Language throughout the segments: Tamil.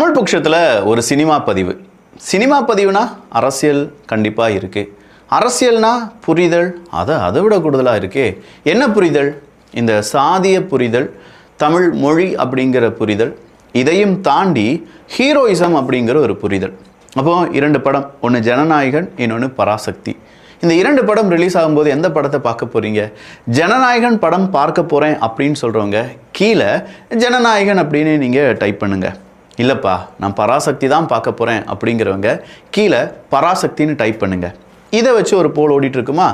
தமிழ் பட்சத்தில் ஒரு சினிமா பதிவு. சினிமா பதிவுனா அரசியல் கண்டிப்பாக இருக்குது அரசியல்னா புரிதல் அதை அதை விட கூடுதலாக இருக்கே. என்ன புரிதல்? இந்த சாதிய புரிதல் தமிழ் மொழி அப்படிங்கிற புரிதல் இதையும் தாண்டி ஹீரோயிசம் அப்படிங்கிற ஒரு புரிதல். அப்போ இரண்டு படம் ஒன்று ஜனநாயகன் இன்னொன்று பராசக்தி. இந்த இரண்டு படம் ரிலீஸ் ஆகும்போது எந்த படத்தை பார்க்க போகிறீங்க ஜனநாயகன் படம் பார்க்க போகிறேன் அப்படின்னு சொல்கிறவங்க கீழே ஜனநாயகன் அப்படின்னு நீங்கள் டைப் பண்ணுங்கள் இல்லைப்பா நான் பராசக்தி தான் பார்க்க போகிறேன் அப்படிங்கிறவங்க கீழே பராசக்தின்னு டைப் பண்ணுங்கள் இதை வச்சு ஒரு போல் ஓடிட்டு இருக்குமா?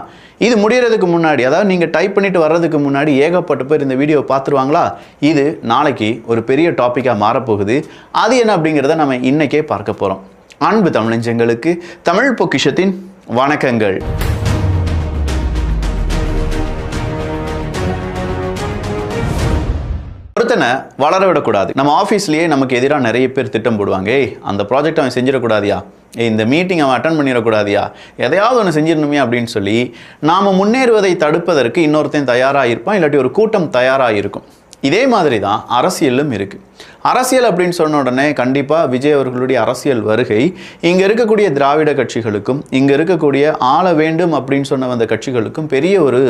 இது முடிகிறதுக்கு முன்னாடி அதாவது நீங்கள் டைப் பண்ணிட்டு வர்றதுக்கு முன்னாடி ஏகப்பட்ட பேர் இந்த வீடியோ பார்த்துருவாங்களா? இது நாளைக்கு ஒரு பெரிய டாப்பிக்காக மாறப்போகுது. அது என்ன அப்படிங்கிறத நம்ம இன்றைக்கே பார்க்க போகிறோம் அன்பு தமிழஞ்சங்களுக்கு தமிழ் பொக்கிஷத்தின் வணக்கங்கள். ஒருத்தனை வளர விடக்கூடாது. நம்ம ஆஃபீஸ்லேயே நமக்கு எதிராக நிறைய பேர் திட்டம் போடுவாங்க. ஏய் அந்த ப்ராஜெக்ட் அவன் செஞ்சிடக்கூடாதியா? ஏய் இந்த மீட்டிங் அவன் அட்டன் பண்ணிடக்கூடாதியா? எதையாவது ஒன்று செஞ்சிடணுமே அப்படின்னு சொல்லி நாம் முன்னேறுவதை தடுப்பதற்கு இன்னொருத்தன் தயாராக இருப்பான் இல்லாட்டி ஒரு கூட்டம் தயாராக இருக்கும். இதே மாதிரி தான் அரசியலும் இருக்குது அரசியல் அப்படின்னு சொன்ன உடனே கண்டிப்பாக விஜய் அவர்களுடைய அரசியல் வருகை இங்கே இருக்கக்கூடிய திராவிட கட்சிகளுக்கும் இங்கே இருக்கக்கூடிய ஆள வேண்டும் அப்படின்னு சொன்ன வந்த கட்சிகளுக்கும் பெரிய ஒரு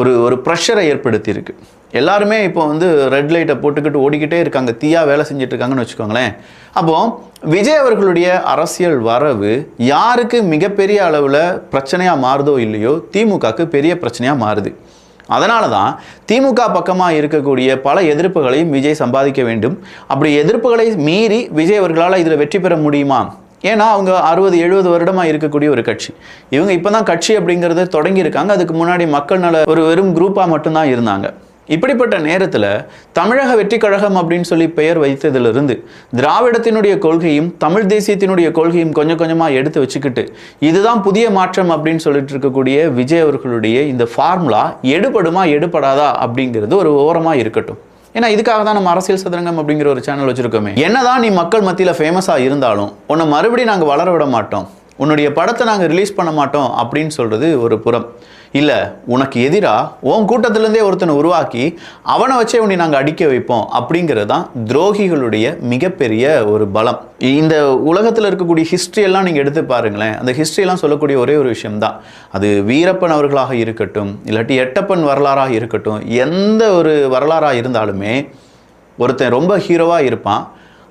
ஒரு ஒரு ப்ரெஷரை ஏற்படுத்தியிருக்கு. எல்லாருமே இப்போ வந்து ரெட் லைட்டை போட்டுக்கிட்டு ஓடிக்கிட்டே இருக்காங்க. தீயா வேலை செஞ்சுட்டு இருக்காங்கன்னு வச்சுக்கோங்களேன். அப்போது விஜய் அவர்களுடைய அரசியல் வரவு யாருக்கு மிகப்பெரிய அளவில் பிரச்சனையாக மாறுதோ இல்லையோ திமுகக்கு பெரிய பிரச்சனையாக மாறுது. அதனால தான் திமுக பக்கமாக இருக்கக்கூடிய பல எதிர்ப்புகளையும் விஜய் சம்பாதிக்க வேண்டும். அப்படி எதிர்ப்புகளை மீறி விஜய் அவர்களால் இதில் வெற்றி பெற முடியுமா? ஏன்னா அவங்க அறுபது எழுபது வருடமாக இருக்கக்கூடிய ஒரு கட்சி. இவங்க இப்போ தான் கட்சி அப்படிங்கிறத தொடங்கியிருக்காங்க. அதுக்கு முன்னாடி மக்கள் நல ஒரு வெறும் குரூப்பாக மட்டும்தான் இருந்தாங்க. இப்படிப்பட்ட நேரத்தில் தமிழக வெற்றி கழகம் அப்படின்னு சொல்லி பெயர் வைத்ததிலிருந்து திராவிடத்தினுடைய கொள்கையும் தமிழ் தேசியத்தினுடைய கொள்கையும் கொஞ்சம் கொஞ்சமாக எடுத்து வச்சுக்கிட்டு இதுதான் புதிய மாற்றம் அப்படின்னு சொல்லிட்டு இருக்கக்கூடிய விஜய் அவர்களுடைய இந்த ஃபார்முலா எடுபடுமா எடுபடாதா அப்படிங்கிறது ஒரு ஓரமாக இருக்கட்டும். ஏன்னா இதுக்காக தான் நம்ம அரசியல் சதுரங்கம் அப்படிங்கிற ஒரு சேனல் வச்சுருக்கோமே. என்னதான் நீ மக்கள் மத்தியில் ஃபேமஸாக இருந்தாலும் உன்னை மறுபடியும் நாங்கள் வளர விட மாட்டோம். உன்னுடைய படத்தை நாங்கள் ரிலீஸ் பண்ண மாட்டோம் அப்படின்னு சொல்கிறது ஒரு புறம். இல்லை உனக்கு எதிராக உன் கூட்டத்திலேருந்தே ஒருத்தனை உருவாக்கி அவனை வச்சே உன்னை நாங்கள் அடிக்க வைப்போம் அப்படிங்கிறது தான் துரோகிகளுடைய மிகப்பெரிய ஒரு பலம். இந்த உலகத்தில் இருக்கக்கூடிய ஹிஸ்ட்ரி எல்லாம் நீங்கள் எடுத்து பாருங்களேன். அந்த ஹிஸ்ட்ரியெல்லாம் சொல்லக்கூடிய ஒரே ஒரு விஷயம்தான். அது வீரப்பன் அவர்களாக இருக்கட்டும் இல்லாட்டி எட்டப்பன் வரலாறாக இருக்கட்டும் எந்த ஒரு வரலாறாக இருந்தாலுமே ஒருத்தன் ரொம்ப ஹீரோவாக இருப்பான்.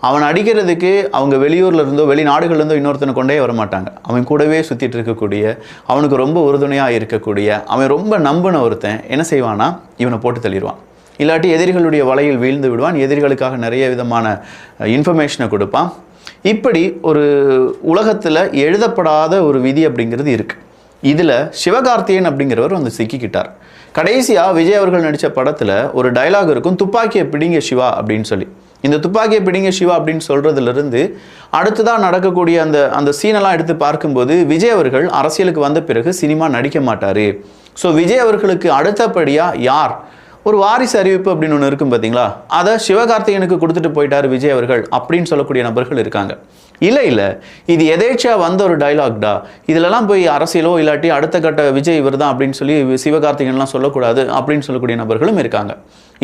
அவன் அடிக்கிறதுக்கு அவங்க வெளியூரில் இருந்தோ வெளிநாடுகள்லேருந்தோ இன்னொருத்தனை கொண்டே வர மாட்டாங்க அவன் கூடவே சுற்றிட்டு இருக்கக்கூடிய அவனுக்கு ரொம்ப உறுதுணையாக இருக்கக்கூடிய அவன் ரொம்ப நம்பின ஒருத்தன் என்ன செய்வானா இவனை போட்டு தள்ளிடுவான். இல்லாட்டி எதிரிகளுடைய வலையில் வீழ்ந்து விடுவான் எதிரிகளுக்காக நிறைய விதமான இன்ஃபர்மேஷனை கொடுப்பான். இப்படி ஒரு உலகத்தில் எழுதப்படாத ஒரு விதி அப்படிங்கிறது இருக்குது இதில் சிவகார்த்தியன் அப்படிங்கிறவர் வந்து சிக்கிக்கிட்டார். கடைசியாக விஜய் அவர்கள் நடித்த படத்தில் ஒரு டயலாக் இருக்கும் துப்பாக்கியை பிடிங்க சிவா அப்படின்னு சொல்லி. இந்த துப்பாக்கியை பிடிங்க சிவா அப்படின்னு சொல்கிறதுலேருந்து அடுத்ததாக நடக்கக்கூடிய அந்த அந்த சீனெல்லாம் எடுத்து பார்க்கும்போது விஜய் அவர்கள் அரசியலுக்கு வந்த பிறகு சினிமா நடிக்க மாட்டார். ஸோ விஜய் அவர்களுக்கு அடுத்தபடியாக யார்? ஒரு வாரிசு அறிவிப்பு அப்படின்னு ஒன்று இருக்கும் பார்த்தீங்களா அதை சிவகார்த்திகனுக்கு கொடுத்துட்டு போயிட்டார் விஜய் அவர்கள் அப்படின்னு சொல்லக்கூடிய நபர்கள் இருக்காங்க. இல்லை இல்லை. இது எதேச்சியாக வந்த ஒரு டைலாக்டா இதிலலாம் போய் அரசியலோ இல்லாட்டி அடுத்த கட்ட விஜய் இவர் தான் அப்படின்னு சொல்லி சிவகார்த்திகேயன்லாம் சொல்லக்கூடாது அப்படின்னு சொல்லக்கூடிய நபர்களும் இருக்காங்க.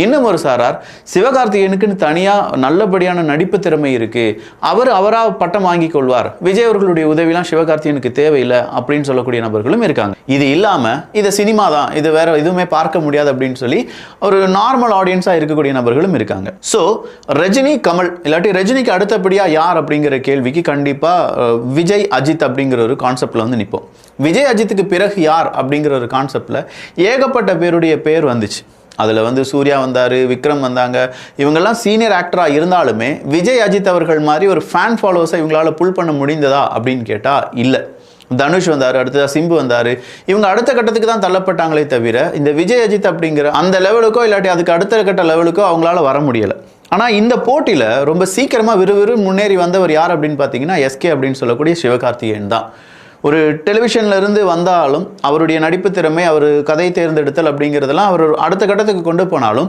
இன்னும் ஒரு சாரார் சிவகார்த்திகேயனுக்குன்னு தனியாக நல்லபடியான நடிப்பு திறமை இருக்குது அவர் அவராக பட்டம் வாங்கி கொள்வார். விஜய் அவர்களுடைய உதவிலாம் சிவகார்த்திகேயனுக்கு தேவையில்லை அப்படின்னு சொல்லக்கூடிய நபர்களும் இருக்காங்க. இது இல்லாமல் இது சினிமா தான் இது வேற எதுவுமே பார்க்க முடியாது அப்படின்னு சொல்லி ஒரு நார்மல் ஆடியன்ஸாக இருக்கக்கூடிய நபர்களும் இருக்காங்க. ஸோ ரஜினி கமல் இல்லாட்டி ரஜினிக்கு அடுத்தபடியாக யார் அப்படிங்கிற கேள்வி கேள்விக்கு கண்டிப்பாக விஜய் அஜித் அப்படிங்கிற ஒரு கான்செப்டில் வந்து நிற்போம் விஜய் அஜித்துக்கு பிறகு யார் அப்படிங்கிற ஒரு கான்செப்டில் ஏகப்பட்ட பேருடைய பேர் வந்துச்சு. அதில் வந்து சூர்யா வந்தார் விக்ரம் வந்தாங்க. இவங்கெல்லாம் சீனியர் ஆக்டராக இருந்தாலுமே விஜய் அஜித் அவர்கள் மாதிரி ஒரு ஃபேன் ஃபாலோவர்ஸை இவங்களால புல் பண்ண முடிந்ததா அப்படின்னு கேட்டால் இல்லை. தனுஷ் வந்தார் அடுத்ததாக சிம்பு வந்தார். இவங்க அடுத்த கட்டத்துக்கு தான் தள்ளப்பட்டாங்களே தவிர இந்த விஜய் அஜித் அப்படிங்கிற அந்த லெவலுக்கோ இல்லாட்டி அதுக்கு அடுத்த கட்ட லெவலுக்கோ அவங்களால வர முடியலை. ஆனால் இந்த போட்டியில் ரொம்ப சீக்கிரமாக விறுவிறு முன்னேறி வந்தவர் யார் அப்படின்னு பார்த்தீங்கன்னா எஸ்கே அப்படின்னு சொல்லக்கூடிய சிவகார்த்திகேயன் தான். ஒரு டெலிவிஷன்ல இருந்து வந்தாலும் அவருடைய நடிப்பு திறமை அவர் கதை தேர்ந்தெடுத்தல் அப்படிங்கிறதெல்லாம் அவர் அடுத்த கட்டத்துக்கு கொண்டு போனாலும்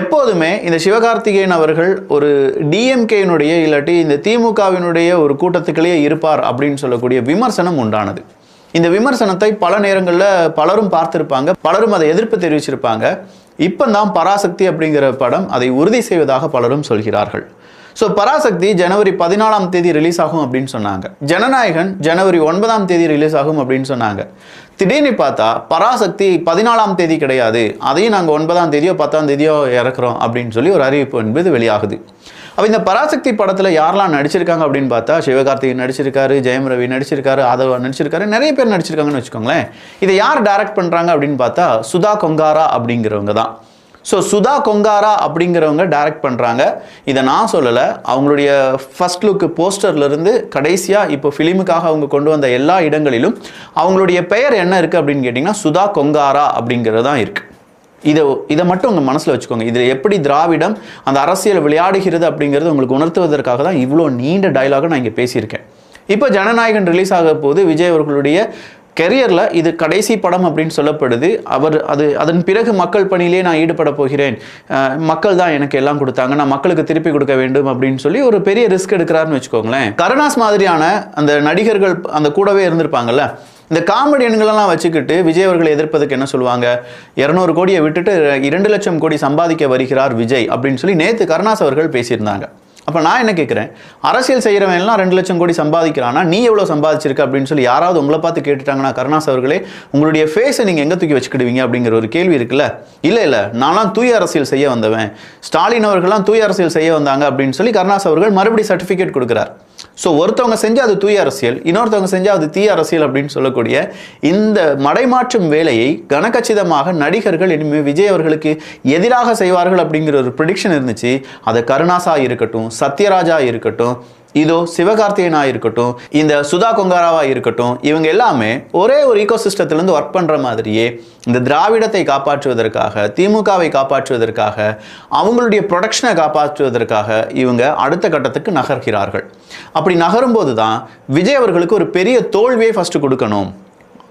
எப்போதுமே இந்த சிவகார்த்திகேயன் அவர்கள் ஒரு டிஎம்கேனுடைய இல்லாட்டி இந்த திமுகவினுடைய ஒரு கூட்டத்துக்குள்ளேயே இருப்பார் அப்படின்னு சொல்லக்கூடிய விமர்சனம் உண்டானது. இந்த விமர்சனத்தை பல நேரங்களில் பலரும் பார்த்திருப்பாங்க பலரும் அதை எதிர்ப்பு தெரிவிச்சிருப்பாங்க. இப்போ தான் பராசக்தி அப்படிங்கிற படம் அதை உறுதி செய்வதாக பலரும் சொல்கிறார்கள். ஸோ பராசக்தி ஜனவரி பதினாலாம் தேதி ரிலீஸ் ஆகும் அப்படின்னு சொன்னாங்க. ஜனநாயகன் ஜனவரி ஒன்பதாம் தேதி ரிலீஸ் ஆகும் அப்படின்னு சொன்னாங்க. திடீர்னு பார்த்தா பராசக்தி பதினாலாம் தேதி கிடையாது. அதையும் நாங்கள் ஒன்பதாம் தேதியோ பத்தாம் தேதியோ இறக்குறோம் அப்படின்னு சொல்லி ஒரு அறிவிப்பு என்பது வெளியாகுது. அப்போ இந்த பராசக்தி படத்தில் யாரெல்லாம் நடிச்சிருக்காங்க அப்படின்னு பார்த்தா சிவகார்த்திகேயன் நடிச்சிருக்காரு ஜெயம் ரவி நடிச்சிருக்காரு ஆதவா நடிச்சிருக்காரு நிறைய பேர் நடிச்சிருக்காங்கன்னு வச்சுக்கோங்களேன். இதை யார் டைரக்ட் பண்ணுறாங்க அப்படின்னு பார்த்தா சுதா கொங்காரா அப்படிங்கிறவங்க தான். ஸோ சுதா கொங்காரா அப்படிங்கிறவங்க டைரக்ட் பண்ணுறாங்க இதை நான் சொல்லலை. அவங்களுடைய ஃபர்ஸ்ட் லுக்கு போஸ்டர்லேருந்து கடைசியாக இப்போ ஃபிலிமுக்காக அவங்க கொண்டு வந்த எல்லா இடங்களிலும் அவங்களுடைய பெயர் என்ன இருக்குது அப்படின்னு கேட்டிங்கன்னா சுதா கொங்காரா அப்படிங்கிறது தான் இருக்குது இதை இதை மட்டும் உங்கள் மனசில் வச்சுக்கோங்க. இதில் எப்படி திராவிடம் அந்த அரசியல் விளையாடுகிறது அப்படிங்கிறது உங்களுக்கு உணர்த்துவதற்காக தான் இவ்வளோ நீண்ட டயலாக நான் இங்கே பேசியிருக்கேன். இப்போ ஜனநாயகன் ரிலீஸ் ஆக போது விஜய் அவர்களுடைய கெரியரில் இது கடைசி படம் அப்படின்னு சொல்லப்படுது. அவர் அது அதன் பிறகு மக்கள் பணியிலே நான் ஈடுபட போகிறேன். மக்கள் தான் எனக்கு எல்லாம் கொடுத்தாங்க. நான் மக்களுக்கு திருப்பி கொடுக்க வேண்டும் அப்படின்னு சொல்லி ஒரு பெரிய ரிஸ்க் எடுக்கிறாருன்னு வச்சுக்கோங்களேன். கருணாஸ் மாதிரியான அந்த நடிகர்கள் அந்த கூடவே இருந்திருப்பாங்கல்ல. இந்த காமெடியன்களெல்லாம் வச்சுக்கிட்டு விஜய் அவர்களை எதிர்ப்பதுக்கு என்ன சொல்லுவாங்க? இரநூறு கோடியை விட்டுட்டு இரண்டு லட்சம் கோடி சம்பாதிக்க வருகிறார் விஜய் அப்படின்னு சொல்லி நேற்று கருணாஸ் அவர்கள் பேசியிருந்தாங்க. அப்போ நான் என்ன கேட்குறேன் அரசியல் செய்கிறவன்லாம் ரெண்டு லட்சம் கோடி சம்பாதிக்கிறானா நீ எவ்வளோ சம்பாதிச்சிருக்க அப்படின்னு சொல்லி யாராவது உங்களை பார்த்து கேட்டுட்டாங்கன்னா கருணாஸ் அவர்களே உங்களுடைய ஃபேஸை நீங்கள் எங்கே தூக்கி வச்சுக்கிடுவீங்க அப்படிங்கிற ஒரு கேள்வி இருக்குல்ல? இல்லை இல்லை நான்லாம் தூய அரசியல் செய்ய வந்தவன். ஸ்டாலின் அவர்கள்லாம் தூய அரசியல் செய்ய வந்தாங்க அப்படின்னு சொல்லி கருணாஸ் அவர்கள் மறுபடியும் சர்டிஃபிகேட் கொடுக்குறார். ஸோ ஒருத்தவங்க செஞ்சால் அது தூய அரசியல் இன்னொருத்தவங்க செஞ்சால் அது தீய அரசியல் அப்படின்னு சொல்லக்கூடிய இந்த மடைமாற்றும் வேலையை கனகச்சிதமாக நடிகர்கள் இனிமேல் விஜய் அவர்களுக்கு எதிராக செய்வார்கள் அப்படிங்கிற ஒரு ப்ரிடிக்ஷன் இருந்துச்சு. அது கருணாசா இருக்கட்டும் சத்யராஜா இருக்கட்டும் இதோ சிவகார்த்திகேயனா இருக்கட்டும் இந்த சுதா கொங்காராவா இருக்கட்டும் இவங்க எல்லாமே ஒரே ஒரு ஈகோசிஸ்டத்திலேருந்து ஒர்க் பண்ணுற மாதிரியே இந்த திராவிடத்தை காப்பாற்றுவதற்காக திமுகவை காப்பாற்றுவதற்காக அவங்களுடைய ப்ரொடக்ஷனை காப்பாற்றுவதற்காக இவங்க அடுத்த கட்டத்துக்கு நகர்கிறார்கள். அப்படி நகரும்போது தான் விஜய் அவர்களுக்கு ஒரு பெரிய தோல்வியை ஃபஸ்ட்டு கொடுக்கணும்.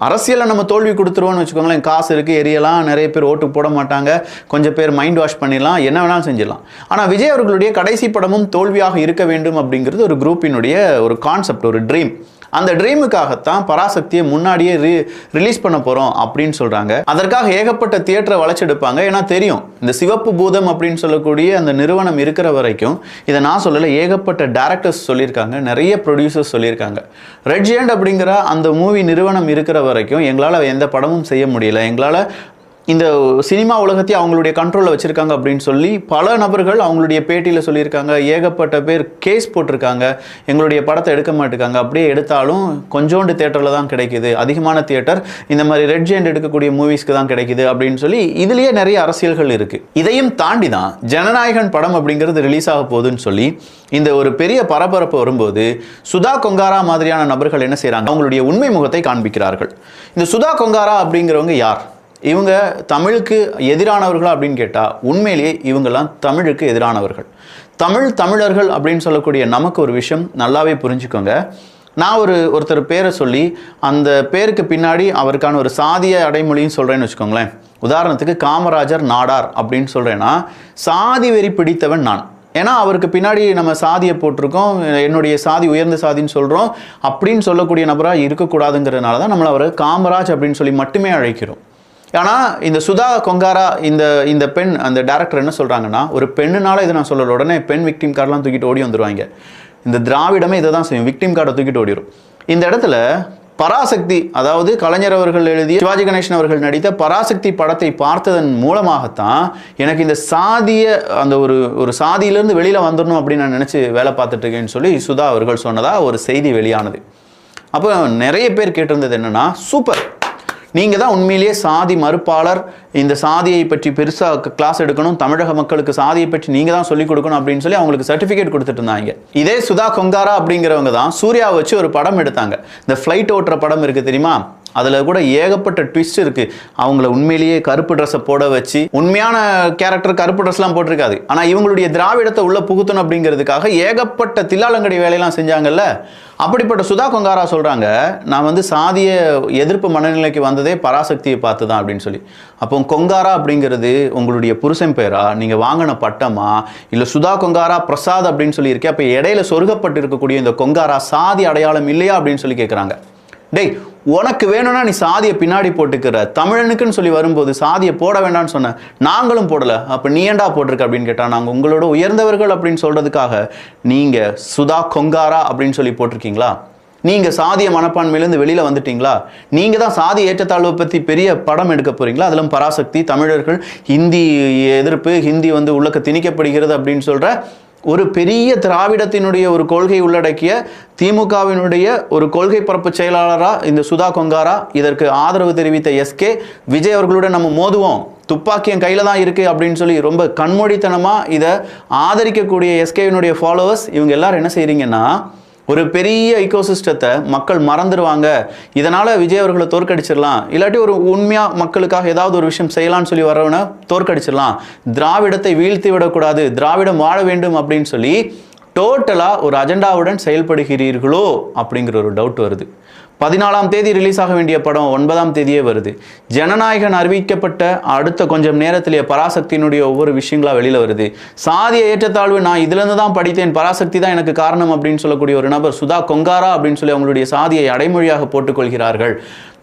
அரசியலில் நம்ம தோல்வி கொடுத்துருவோம்னு வச்சுக்கோங்களேன். காசு இருக்குது எரியலாம் நிறைய பேர் ஓட்டு போட மாட்டாங்க. கொஞ்சம் பேர் மைண்ட் வாஷ் பண்ணிடலாம். என்ன வேணாலும் செஞ்சிடலாம். ஆனால் விஜய் அவர்களுடைய கடைசி படமும் தோல்வியாக இருக்க வேண்டும் அப்படிங்கிறது ஒரு குரூப்பினுடைய ஒரு கான்செப்ட் ஒரு ட்ரீம் அந்த ட்ரீமுக்காகத்தான் பராசக்தியை முன்னாடியே ரி ரிலீஸ் பண்ண போகிறோம் அப்படின்னு சொல்கிறாங்க அதற்காக ஏகப்பட்ட தியேட்டரை வளைச்செடுப்பாங்க ஏன்னா தெரியும் இந்த சிவப்பு பூதம் அப்படின்னு சொல்லக்கூடிய அந்த நிறுவனம் இருக்கிற வரைக்கும் இதை நான் சொல்லலை ஏகப்பட்ட டேரக்டர்ஸ் சொல்லியிருக்காங்க நிறைய ப்ரொடியூசர்ஸ் சொல்லியிருக்காங்க. ரெட் ஜியண்ட் அப்படிங்கிற அந்த மூவி நிறுவனம் இருக்கிற வரைக்கும் எங்களால் எந்த படமும் செய்ய முடியல. எங்களால் இந்த சினிமா உலகத்தையே அவங்களுடைய கண்ட்ரோலில் வச்சுருக்காங்க அப்படின்னு சொல்லி பல நபர்கள் அவங்களுடைய பேட்டியில் சொல்லியிருக்காங்க. ஏகப்பட்ட பேர் கேஸ் போட்டிருக்காங்க. எங்களுடைய படத்தை எடுக்க மாட்டேங்காங்க. அப்படியே எடுத்தாலும் கொஞ்சோண்டு தேட்டரில் தான் கிடைக்குது. அதிகமான தியேட்டர் இந்த மாதிரி ரெட் ஜெயண்ட் எடுக்கக்கூடிய மூவிஸ்க்கு தான் கிடைக்குது அப்படின்னு சொல்லி இதுலேயே நிறைய அரசியல்கள் இருக்குது இதையும் தாண்டி தான் ஜனநாயகன் படம் அப்படிங்கிறது ரிலீஸ் ஆக போகுதுன்னு சொல்லி இந்த ஒரு பெரிய பரபரப்பு வரும்போது சுதா கொங்காரா மாதிரியான நபர்கள் என்ன செய்கிறாங்க அவங்களுடைய உண்மை முகத்தை காண்பிக்கிறார்கள். இந்த சுதா கொங்காரா அப்படிங்கிறவங்க யார்? இவங்க தமிழுக்கு எதிரானவர்களா அப்படின்னு கேட்டால் உண்மையிலேயே இவங்கெல்லாம் தமிழுக்கு எதிரானவர்கள். தமிழ் தமிழர்கள் அப்படின்னு சொல்லக்கூடிய நமக்கு ஒரு விஷயம் நல்லாவே புரிஞ்சுக்கோங்க. நான் ஒரு ஒருத்தர் பேரை சொல்லி அந்த பேருக்கு பின்னாடி அவருக்கான ஒரு சாதிய அடைமொழின்னு சொல்கிறேன்னு வச்சுக்கோங்களேன். உதாரணத்துக்கு காமராஜர் நாடார் அப்படின்னு சொல்கிறேன்னா சாதி வெறி பிடித்தவன் நான். ஏன்னா அவருக்கு பின்னாடி நம்ம சாதியை போட்டிருக்கோம் என்னுடைய சாதி உயர்ந்த சாதின்னு சொல்கிறோம் அப்படின்னு சொல்லக்கூடிய நபராக இருக்கக்கூடாதுங்கிறதுனால தான் நம்மளை அவரை காமராஜ் அப்படின்னு சொல்லி மட்டுமே அழைக்கிறோம். ஆனால் இந்த சுதா கொங்காரா இந்த இந்த பெண் அந்த டேரக்டர் என்ன சொல்கிறாங்கன்னா ஒரு பெண்ணுனால இதை நான் சொல்லல. உடனே பெண் விக்டிம் கார்டெலாம் தூக்கிட்டு ஓடி வந்துருவாங்க. இந்த திராவிடமே இதை தான் செய்யும் விக்டிம் கார்டை தூக்கிட்டு ஓடிடும் இந்த இடத்துல பராசக்தி அதாவது கலைஞர் அவர்கள் எழுதிய சிவாஜி கணேசன் அவர்கள் நடித்த பராசக்தி படத்தை பார்த்ததன் மூலமாகத்தான் எனக்கு இந்த சாதிய அந்த ஒரு ஒரு சாதியிலேருந்து வெளியில் வந்துடணும் அப்படின்னு நான் நினச்சி வேலை பார்த்துட்டு இருக்கேன்னு சொல்லி சுதா அவர்கள் சொன்னதாக ஒரு செய்தி வெளியானது. அப்போ நிறைய பேர் கேட்டிருந்தது என்னென்னா சூப்பர் நீங்கள் தான் உண்மையிலேயே சாதி மறுப்பாளர். இந்த சாதியை பற்றி பெருசாக கிளாஸ் எடுக்கணும் தமிழக மக்களுக்கு சாதியை பற்றி நீங்கள் தான் சொல்லிக் கொடுக்கணும் அப்படின்னு சொல்லி அவங்களுக்கு சர்டிஃபிகேட் கொடுத்துட்டு இருந்தாங்க. இதே சுதா கொங்காரா அப்படிங்கிறவங்க தான் சூர்யா வச்சு ஒரு படம் எடுத்தாங்க. இந்த ஃப்ளைட் ஓட்டுற படம் இருக்குது தெரியுமா? அதில் கூட ஏகப்பட்ட ட்விஸ்ட் இருக்குது அவங்கள உண்மையிலேயே கருப்பு ட்ரெஸ்ஸை போட வச்சு உண்மையான கேரக்டர் கருப்பு ட்ரெஸ்லாம் போட்டிருக்காது. ஆனால் இவங்களுடைய திராவிடத்தை உள்ளே புகுத்தணும் அப்படிங்கிறதுக்காக ஏகப்பட்ட தில்லாலங்கடி வேலையெல்லாம் செஞ்சாங்கல்ல. அப்படிப்பட்ட சுதா கொங்காரா சொல்கிறாங்க நான் வந்து சாதிய எதிர்ப்பு மனநிலைக்கு வந்ததே பராசக்தியை பார்த்து தான் அப்படின்னு சொல்லி. அப்போ கொங்காரா அப்படிங்கிறது உங்களுடைய புருஷன் பேரா? நீங்கள் வாங்கின பட்டமா? இல்லை சுதா கொங்காரா பிரசாத் அப்படின்னு சொல்லியிருக்கேன் அப்போ இடையில சொருகப்பட்டு இருக்கக்கூடிய இந்த கொங்காரா சாதி அடையாளம் இல்லையா அப்படின்னு சொல்லி கேட்குறாங்க டேய் உனக்கு வேணும்னா நீ சாதியை பின்னாடி போட்டுக்கிற. தமிழனுக்குன்னு சொல்லி வரும்போது சாதியை போட வேண்டாம்னு சொன்ன. நாங்களும் போடல. அப்ப நீ ஏன்டா போட்டிருக்க அப்படின்னு கேட்டா நாங்க உங்களோட உயர்ந்தவர்கள் அப்படின்னு சொல்றதுக்காக நீங்க சுதா கொங்காரா அப்படின்னு சொல்லி போட்டிருக்கீங்களா? நீங்க சாதிய மனப்பான்மையிலேருந்து வெளியில வந்துட்டீங்களா? நீங்க தான் சாதி ஏற்றத்தாழ்வை பத்தி பெரிய படம் எடுக்க போறீங்களா? அதிலும் பராசக்தி தமிழர்கள் ஹிந்தி எதிர்ப்பு ஹிந்தி வந்து உள்ளக்க திணிக்கப்படுகிறது அப்படின்னு சொல்ற ஒரு பெரிய திராவிடத்தினுடைய ஒரு கொள்கை உள்ளடக்கிய திமுகவினுடைய ஒரு கொள்கை பரப்பு செயலாளராக இந்த சுதா கொங்காரா? இதற்கு ஆதரவு தெரிவித்த எஸ்கே விஜய் அவர்களுடன் நம்ம மோதுவோம். துப்பாக்கி என் தான் இருக்குது அப்படின்னு சொல்லி ரொம்ப கண்மூடித்தனமா இதை ஆதரிக்கக்கூடிய எஸ்கேவினுடைய ஃபாலோவர்ஸ் இவங்க எல்லாரும் என்ன செய்கிறீங்கன்னா ஒரு பெரிய இக்கோசிஸ்டத்தை மக்கள் மறந்துடுவாங்க இதனால் விஜய் அவர்களை தோற்கடிச்சிடலாம். இல்லாட்டி ஒரு உண்மையாக மக்களுக்காக ஏதாவது ஒரு விஷயம் செய்யலாம்னு சொல்லி வரவனை தோற்கடிச்சிடலாம். திராவிடத்தை வீழ்த்தி விடக்கூடாது. திராவிடம் வாழ வேண்டும் அப்படின்னு சொல்லி டோட்டலாக ஒரு அஜெண்டாவுடன் செயல்படுகிறீர்களோ அப்படிங்கிற ஒரு டவுட் வருது. பதினாலாம் தேதி ரிலீஸ் ஆக வேண்டிய படம் ஒன்பதாம் தேதியே வருது. ஜனநாயகன் அறிவிக்கப்பட்ட அடுத்த கொஞ்சம் நேரத்திலேயே பராசக்தியினுடைய ஒவ்வொரு விஷயங்களா வெளியில வருது. சாதிய ஏற்றத்தாழ்வு நான் இதுலேருந்து தான் படித்தேன். பராசக்தி தான் எனக்கு காரணம் அப்படின்னு சொல்லக்கூடிய ஒரு நபர் சுதா கொங்காரா அப்படின்னு சொல்லி அவங்களுடைய சாதியை அடைமொழியாக போட்டுக்கொள்கிறார்கள்.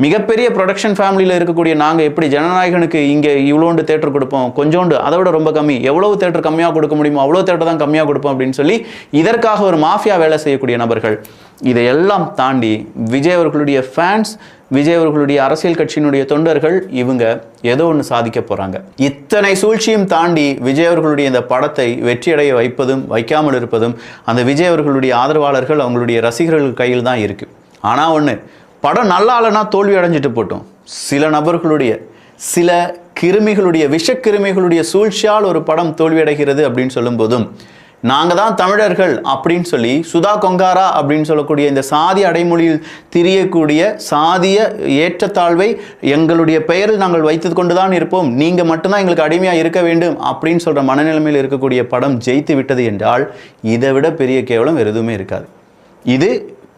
மிகப்பெரிய ப்ரொடக்ஷன் ஃபேமிலியில் இருக்கக்கூடிய நாங்கள் எப்படி ஜனநாயகனுக்கு இங்கே இவ்வளோண்டு தேட்டர் கொடுப்போம்? கொஞ்சோண்டு அதை விட ரொம்ப கம்மி. எவ்வளவு தேட்டர் கம்மியாக கொடுக்க முடியுமோ அவ்வளோ தேட்டர் தான் கம்மியாக கொடுப்போம் அப்படின்னு சொல்லி இதற்காக ஒரு மாஃபியா வேலை செய்யக்கூடிய நபர்கள். இதையெல்லாம் தாண்டி விஜய் அவர்களுடைய ஃபேன்ஸ் விஜய் அவர்களுடைய அரசியல் கட்சியினுடைய தொண்டர்கள் இவங்க ஏதோ ஒன்று சாதிக்க போகிறாங்க இத்தனை சூழ்ச்சியும் தாண்டி விஜய் அவர்களுடைய இந்த படத்தை வெற்றியடைய வைப்பதும் வைக்காமல் இருப்பதும் அந்த விஜய் அவர்களுடைய ஆதரவாளர்கள் அவங்களுடைய ரசிகர்கள் கையில் தான் இருக்குது ஆனால் ஒன்று படம் நல்லா இல்லைன்னா தோல்வி அடைஞ்சிட்டு போட்டோம். சில நபர்களுடைய சில கிருமிகளுடைய விஷக்கிருமிகளுடைய சூழ்ச்சியால் ஒரு படம் தோல்வியடைகிறது அப்படின்னு சொல்லும்போதும் நாங்கள் தான் தமிழர்கள் அப்படின்னு சொல்லி சுதா கொங்காரா அப்படின்னு சொல்லக்கூடிய இந்த சாதி அடைமொழியில் திரியக்கூடிய சாதிய ஏற்றத்தாழ்வை எங்களுடைய பெயரில் நாங்கள் வைத்து கொண்டு தான் இருப்போம். நீங்கள் மட்டும்தான் எங்களுக்கு அடிமையாக இருக்க வேண்டும் அப்படின்னு சொல்கிற மனநிலைமையில் இருக்கக்கூடிய படம் ஜெயித்து விட்டது என்றால் இதை விட பெரிய கேவலம் வேறு எதுவுமே இருக்காது. இது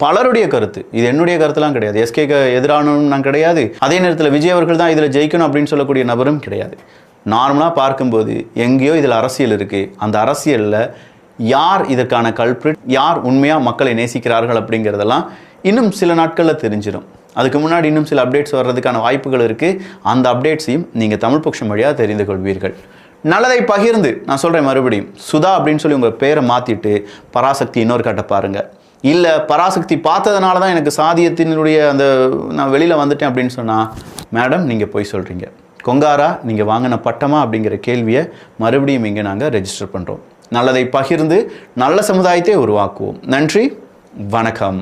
பலருடைய கருத்து. இது என்னுடைய கருத்துலாம் கிடையாது. எஸ்கேக்கு எதிரானவனும் நான் கிடையாது. அதே நேரத்தில் விஜய் அவர்கள் தான் இதில் ஜெயிக்கணும் அப்படின்னு சொல்லக்கூடிய நபரும் கிடையாது. நார்மலாக பார்க்கும்போது எங்கேயோ இதில் அரசியல் இருக்குது அந்த அரசியலில் யார் இதற்கான கல்பிரிட் யார் உண்மையாக மக்களை நேசிக்கிறார்கள் அப்படிங்கிறதெல்லாம் இன்னும் சில நாட்களில் தெரிஞ்சிடும். அதுக்கு முன்னாடி இன்னும் சில அப்டேட்ஸ் வர்றதுக்கான வாய்ப்புகள் இருக்குது அந்த அப்டேட்ஸையும் நீங்கள் தமிழ் பக்ஷம் வழியாக தெரிந்து கொள்வீர்கள். நல்லதை பகிர்ந்து நான் சொல்கிறேன் மறுபடியும். சுதா அப்படின்னு சொல்லி உங்கள் பேரை மாற்றிட்டு பராசக்தி இன்னொரு கட்ட பாருங்கள் இல்லை பராசக்தி பார்த்ததுனால தான் எனக்கு சாதியத்தினுடைய அந்த நான் வெளியில் வந்துட்டேன் அப்படின்னு சொன்னால் மேடம் நீங்கள் போய் சொல்கிறீங்க கொங்காரா நீங்கள் வாங்கின பட்டமா அப்படிங்கிற கேள்வியை மறுபடியும் இங்கே நாங்கள் ரெஜிஸ்டர் பண்ணுறோம் நல்லதை பகிர்ந்து நல்ல சமுதாயத்தை உருவாக்குவோம். நன்றி வணக்கம்.